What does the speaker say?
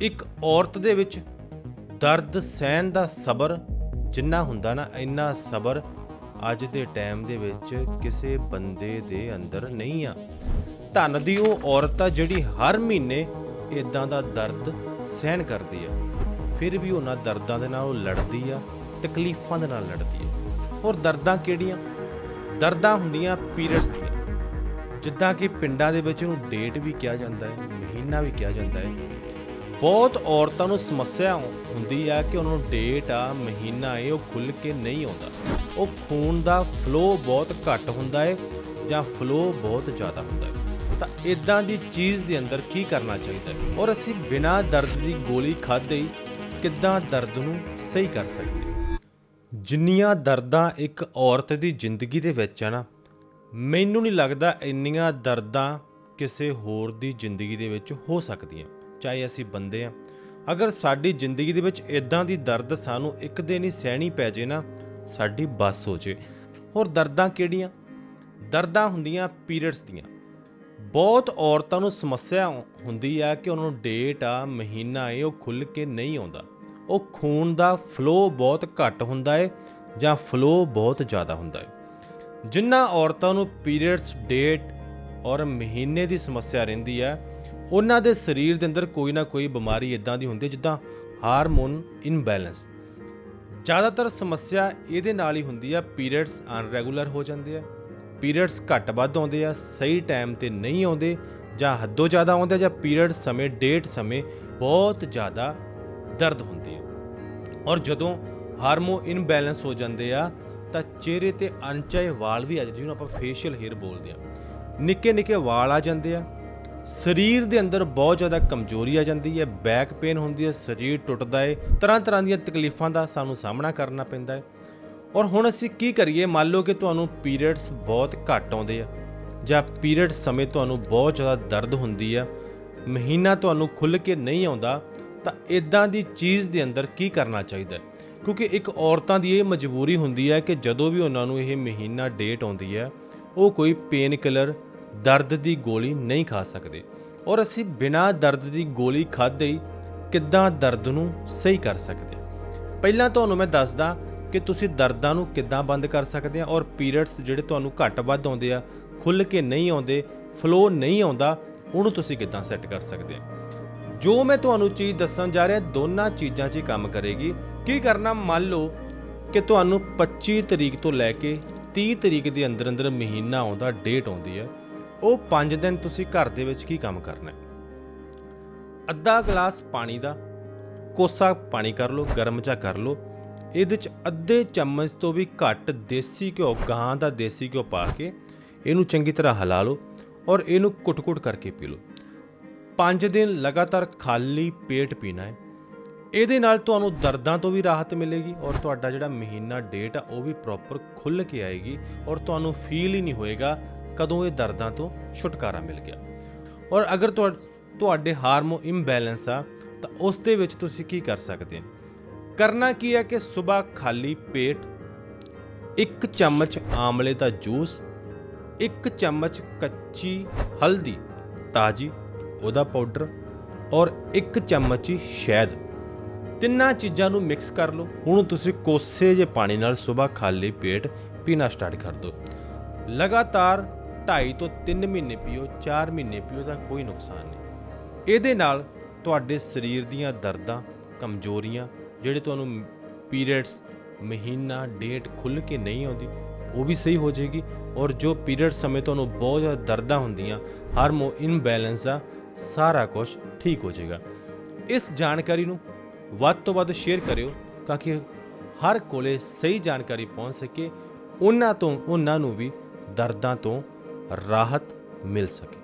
ਇੱਕ ਔਰਤ ਦੇ ਵਿੱਚ ਦਰਦ ਸਹਿਣ ਦਾ ਸਬਰ ਜਿੰਨਾ ਹੁੰਦਾ ਨਾ, ਇੰਨਾ ਸਬਰ ਅੱਜ ਦੇ ਟਾਈਮ ਦੇ ਵਿੱਚ ਕਿਸੇ ਬੰਦੇ ਦੇ ਅੰਦਰ ਨਹੀਂ ਆ। ਧੰਨ ਦੀ ਉਹ ਔਰਤ ਆ ਜਿਹੜੀ ਹਰ ਮਹੀਨੇ ਇਦਾਂ ਦਾ ਦਰਦ ਸਹਿਣ ਕਰਦੀ ਆ। ਫਿਰ ਵੀ ਉਹਨਾਂ ਦਰਦਾਂ ਦੇ ਨਾਲ ਉਹ ਲੜਦੀ ਆ, ਤਕਲੀਫਾਂ ਦੇ ਨਾਲ ਲੜਦੀ ਆ। ਔਰ ਦਰਦਾਂ ਕਿਹੜੀਆਂ? ਦਰਦਾਂ ਹੁੰਦੀਆਂ ਪੀਰੀਅਡਸ ਦੀਆਂ। ਜਿੱਦਾਂ ਕਿ ਪਿੰਡਾਂ ਦੇ ਵਿੱਚ ਉਹਨੂੰ ਡੇਟ ਵੀ ਕਿਹਾ ਜਾਂਦਾ ਹੈ, ਮਹੀਨਾ ਵੀ ਕਿਹਾ ਜਾਂਦਾ ਹੈ। ਬਹੁਤ ਔਰਤਾਂ ਨੂੰ ਸਮੱਸਿਆ ਹੁੰਦੀ ਆ ਕਿ ਉਹਨਾਂ ਨੂੰ ਡੇਟ ਆ, ਮਹੀਨਾ ਹੈ ਉਹ ਖੁੱਲ ਕੇ ਨਹੀਂ ਆਉਂਦਾ। ਉਹ ਖੂਨ ਦਾ ਫਲੋ ਬਹੁਤ ਘੱਟ ਹੁੰਦਾ ਹੈ ਜਾਂ ਫਲੋ ਬਹੁਤ ਜ਼ਿਆਦਾ ਹੁੰਦਾ ਹੈ ਤਾਂ ਇਦਾਂ ਦੀ ਚੀਜ਼ ਦੇ ਅੰਦਰ ਕੀ ਕਰਨਾ ਚਾਹੀਦਾ ਹੈ ਔਰ ਅਸੀਂ ਬਿਨਾਂ ਦਰਦ ਦੀ ਗੋਲੀ ਖਾਦੇ ਹੀ ਕਿੱਦਾਂ ਦਰਦ ਨੂੰ ਸਹੀ ਕਰ ਸਕਦੇ ਜਿੰਨੀਆਂ ਦਰਦਾਂ ਇੱਕ ਔਰਤ ਦੀ ਜ਼ਿੰਦਗੀ ਦੇ ਵਿੱਚ ਆ ਨਾ, ਮੈਨੂੰ ਨਹੀਂ ਲੱਗਦਾ ਇੰਨੀਆਂ ਦਰਦਾਂ ਕਿਸੇ ਹੋਰ ਦੀ ਜ਼ਿੰਦਗੀ ਦੇ ਵਿੱਚ ਹੋ ਸਕਦੀਆਂ। ਚਾਹੇ ਅਸੀਂ ਬੰਦੇ ਆ। ਅਗਰ ਸਾਡੀ ਜ਼ਿੰਦਗੀ ਦੇ ਵਿੱਚ ਇਦਾਂ ਦੀ ਦਰਦ ਸਾਨੂੰ ਇੱਕ ਦਿਨ ਹੀ ਸਹਿਣੀ ਪੈ ਜੇ ਨਾ, ਸਾਡੀ ਬੱਸ ਹੋ ਜੇ। ਹੋਰ ਦਰਦਾਂ ਕਿਹੜੀਆਂ? ਦਰਦਾਂ ਹੁੰਦੀਆਂ ਪੀਰੀਅਡਸ ਦੀਆਂ। ਬਹੁਤ ਔਰਤਾਂ ਨੂੰ ਸਮੱਸਿਆ ਹੁੰਦੀ ਆ ਕਿ ਉਹਨਾਂ ਨੂੰ ਡੇਟ ਆ, ਮਹੀਨਾ ਏ ਉਹ ਖੁੱਲ ਕੇ ਨਹੀਂ ਆਉਂਦਾ। ਉਹ ਖੂਨ ਦਾ ਫਲੋ ਬਹੁਤ ਘੱਟ ਹੁੰਦਾ ਹੈ ਜਾਂ ਫਲੋ ਬਹੁਤ ਜ਼ਿਆਦਾ ਹੁੰਦਾ ਹੈ ਜਿਨ੍ਹਾਂ ਔਰਤਾਂ ਨੂੰ ਪੀਰੀਅਡਸ, ਡੇਟ ਔਰ ਮਹੀਨੇ ਦੀ ਸਮੱਸਿਆ ਰਹਿੰਦੀ ਹੈ ਉਹਨਾਂ ਦੇ ਸਰੀਰ ਦੇ ਅੰਦਰ ਕੋਈ ਨਾ ਕੋਈ ਬਿਮਾਰੀ ਇਦਾਂ ਦੀ ਹੁੰਦੀ ਜਿੱਦਾਂ ਹਾਰਮੋਨ ਇਨਬੈਲੈਂਸ ਜ਼ਿਆਦਾਤਰ ਸਮੱਸਿਆ ਇਹਦੇ ਨਾਲ ਹੀ ਹੁੰਦੀ ਆ ਪੀਰੀਅਡਸ ਅਨਰੈਗੂਲਰ ਹੋ ਜਾਂਦੇ ਆ ਪੀਰੀਅਡਸ ਘੱਟ ਵੱਧ ਆਉਂਦੇ ਆ, ਸਹੀ ਟਾਈਮ ਤੇ ਨਹੀਂ ਆਉਂਦੇ ਜਾਂ ਹੱਦੋਂ ਜ਼ਿਆਦਾ ਆਉਂਦੇ ਜਾਂ ਪੀਰੀਅਡ ਸਮੇਂ ਡੇਟ ਸਮੇਂ ਬਹੁਤ ਜ਼ਿਆਦਾ ਦਰਦ ਹੁੰਦੀ ਹੈ ਔਰ ਜਦੋਂ ਹਾਰਮੋਨ ਇਨਬੈਲੈਂਸ ਹੋ ਜਾਂਦੇ ਆ, ਤਾਂ ਚਿਹਰੇ ਤੇ ਅਣਚਾਹੇ ਵਾਲ ਵੀ ਆ ਜਾਂਦੇ ਜਿਹਨੂੰ ਆਪਾਂ ਫੇਸ਼ੀਅਲ ਹੇਅਰ ਬੋਲਦੇ ਆ। ਨਿੱਕੇ ਨਿੱਕੇ ਵਾਲ ਆ ਜਾਂਦੇ ਆ ਸਰੀਰ ਦੇ ਅੰਦਰ ਬਹੁਤ ਜ਼ਿਆਦਾ ਕਮਜ਼ੋਰੀ ਆ ਜਾਂਦੀ ਹੈ ਬੈਕ ਪੇਨ ਹੁੰਦੀ ਹੈ, ਸਰੀਰ ਟੁੱਟਦਾ ਹੈ ਤਰ੍ਹਾਂ ਤਰ੍ਹਾਂ ਦੀਆਂ ਤਕਲੀਫਾਂ ਦਾ ਸਾਨੂੰ ਸਾਹਮਣਾ ਕਰਨਾ ਪੈਂਦਾ ਹੈ ਔਰ ਹੁਣ ਅਸੀਂ ਕੀ ਕਰੀਏ, ਮੰਨ ਲਓ ਕਿ ਤੁਹਾਨੂੰ ਪੀਰੀਅਡਸ ਬਹੁਤ ਘੱਟ ਆਉਂਦੇ ਆ, ਜਾਂ ਪੀਰੀਅਡ ਸਮੇਂ ਤੁਹਾਨੂੰ ਬਹੁਤ ਜ਼ਿਆਦਾ ਦਰਦ ਹੁੰਦੀ ਆ, ਮਹੀਨਾ ਤੁਹਾਨੂੰ ਖੁੱਲ ਕੇ ਨਹੀਂ ਆਉਂਦਾ, ਤਾਂ ਇਦਾਂ ਦੀ ਚੀਜ਼ ਦੇ ਅੰਦਰ ਕੀ ਕਰਨਾ ਚਾਹੀਦਾ ਹੈ ਕਿਉਂਕਿ ਇੱਕ ਔਰਤਾਂ ਦੀ ਇਹ ਮਜਬੂਰੀ ਹੁੰਦੀ ਹੈ ਕਿ ਜਦੋਂ ਵੀ ਉਹਨਾਂ ਨੂੰ ਇਹ ਮਹੀਨਾ ਡੇਟ ਆਉਂਦੀ ਹੈ, ਉਹ ਕੋਈ ਪੇਨ ਕਿਲਰ ਦਰਦ ਦੀ ਗੋਲੀ ਨਹੀਂ ਖਾ ਸਕਦੇ। ਔਰ ਅਸੀਂ ਬਿਨਾਂ ਦਰਦ ਦੀ ਗੋਲੀ ਖਾਦੇ ਹੀ ਕਿੱਦਾਂ ਦਰਦ ਨੂੰ ਸਹੀ ਕਰ ਸਕਦੇ ਪਹਿਲਾਂ ਤੁਹਾਨੂੰ ਮੈਂ ਦੱਸਦਾ ਕਿ ਤੁਸੀਂ ਦਰਦਾਂ ਨੂੰ ਕਿੱਦਾਂ ਬੰਦ ਕਰ ਸਕਦੇ ਆ ਔਰ ਪੀਰੀਅਡਸ ਜਿਹੜੇ ਤੁਹਾਨੂੰ ਘੱਟ ਵੱਧ ਆਉਂਦੇ ਆ ਖੁੱਲ ਕੇ ਨਹੀਂ ਆਉਂਦੇ ਫਲੋ ਨਹੀਂ ਆਉਂਦਾ, ਉਹਨੂੰ ਤੁਸੀਂ ਕਿੱਦਾਂ ਸੈੱਟ ਕਰ ਸਕਦੇ ਆ ਜੋ ਮੈਂ ਤੁਹਾਨੂੰ ਚੀਜ਼ ਦੱਸਣ ਜਾ ਰਿਹਾ, ਦੋਨਾਂ ਚੀਜ਼ਾਂ 'ਚ ਹੀ ਕੰਮ ਕਰੇਗੀ। ਕੀ ਕਰਨਾ? ਮੰਨ ਲਓ ਕਿ ਤੁਹਾਨੂੰ 25 ਤਰੀਕ ਤੋਂ ਲੈ ਕੇ 30 ਤਰੀਕ ਦੇ ਅੰਦਰ ਅੰਦਰ ਮਹੀਨਾ ਆਉਂਦਾ ਡੇਟ ਆਉਂਦੀ ਹੈ। ਉਹ 5 ਦਿਨ ਤੁਸੀਂ ਘਰ ਦੇ ਵਿੱਚ ਕੀ ਕੰਮ ਕਰਨਾ ਹੈ? ਅੱਧਾ ਗਲਾਸ ਪਾਣੀ ਦਾ ਕੋਸਾ ਪਾਣੀ ਕਰ ਲਓ, ਗਰਮ ਚਾ ਕਰ ਲਓ। ਇਹਦੇ ਚ ਅੱਧੇ ਚਮਚ ਤੋਂ ਵੀ ਘੱਟ ਦੇਸੀ ਘਿਓ, ਗਾਂ ਦਾ ਦੇਸੀ ਘਿਓ ਪਾ ਕੇ ਇਹਨੂੰ ਚੰਗੀ ਤਰ੍ਹਾਂ ਹਿਲਾ ਲਓ ਔਰ ਇਹਨੂੰ ਕੁੱਟ-ਕੁੱਟ ਕਰਕੇ ਪੀ ਲਓ। 5 ਦਿਨ ਲਗਾਤਾਰ ਖਾਲੀ ਪੇਟ ਪੀਣਾ ਹੈ। ਇਹਦੇ ਨਾਲ ਤੁਹਾਨੂੰ ਦਰਦਾਂ ਤੋਂ ਵੀ ਰਾਹਤ ਮਿਲੇਗੀ ਔਰ ਤੁਹਾਡਾ ਜਿਹੜਾ ਮਹੀਨਾ ਡੇਟ ਆ, ਉਹ ਵੀ ਪ੍ਰੋਪਰ ਖੁੱਲ ਕੇ ਆਏਗੀ ਔਰ ਤੁਹਾਨੂੰ ਫੀਲ ਹੀ ਨਹੀਂ ਹੋਏਗਾ ਕਦੋਂ ਇਹ ਦਰਦਾਂ ਤੋਂ ਛੁਟਕਾਰਾ ਮਿਲ ਗਿਆ? ਔਰ ਅਗਰ ਤੁਹਾਡੇ ਹਾਰਮੋ ਇੰਬੈਲੈਂਸ ਆ, ਤਾਂ ਉਸ ਦੇ ਵਿੱਚ ਤੁਸੀਂ ਕੀ ਕਰ ਸਕਦੇ ਹੋ? ਕਰਨਾ ਕੀ ਹੈ ਕਿ ਸਵੇਰ ਖਾਲੀ ਪੇਟ ਇੱਕ ਚਮਚ ਆਮਲੇ ਦਾ ਜੂਸ, ਇੱਕ ਚਮਚ ਕੱਚੀ ਹਲਦੀ ਤਾਜੀ ਉਹਦਾ ਪਾਊਡਰ ਔਰ ਇੱਕ ਚਮਚ ਹੀ ਸ਼ਹਿਦ। ਤਿੰਨਾਂ ਚੀਜ਼ਾਂ ਨੂੰ ਮਿਕਸ ਕਰ ਲਓ। ਹੁਣ ਤੁਸੀਂ ਕੋਸੇ ਜੇ ਪਾਣੀ ਨਾਲ ਸਵੇਰ ਖਾਲੀ ਪੇਟ ਪੀਣਾ ਸਟਾਰਟ ਕਰ ਦਿਓ। ਲਗਾਤਾਰ 2.5 ਤੋਂ 3 ਮਹੀਨੇ ਪੀਓ 4 ਮਹੀਨੇ ਪੀਓ ਦਾ ਕੋਈ ਨੁਕਸਾਨ ਨਹੀਂ। ਇਹਦੇ ਨਾਲ ਤੁਹਾਡੇ ਸਰੀਰ ਦੀਆਂ ਦਰਦਾਂ ਕਮਜ਼ੋਰੀਆਂ, ਜਿਹੜੇ ਤੁਹਾਨੂੰ ਪੀਰੀਅਡਸ ਮਹੀਨਾ, ਡੇਟ ਖੁੱਲ ਕੇ ਨਹੀਂ ਆਉਂਦੀ, ਉਹ ਵੀ ਸਹੀ ਹੋ ਜਾਏਗੀ ਔਰ ਜੋ ਪੀਰੀਅਡ ਸਮੇਂ ਤੁਹਾਨੂੰ ਬਹੁਤ ਜ਼ਿਆਦਾ ਦਰਦਾਂ ਹੁੰਦੀਆਂ, ਹਾਰਮੋ ਇਨਬੈਲੈਂਸ ਦਾ ਸਾਰਾ ਕੁਝ ਠੀਕ ਹੋ ਜਾਏਗਾ। ਇਸ ਜਾਣਕਾਰੀ ਨੂੰ ਵੱਧ ਤੋਂ ਵੱਧ ਸ਼ੇਅਰ ਕਰਿਓ ਤਾਂ ਕਿ ਹਰ ਕੋਲੇ ਸਹੀ ਜਾਣਕਾਰੀ ਪਹੁੰਚ ਸਕੇ। ਉਹਨਾਂ ਤੋਂ, ਉਹਨਾਂ ਨੂੰ ਵੀ ਦਰਦਾਂ ਤੋਂ ਰਾਹਤ ਮਿਲ ਸਕੇ।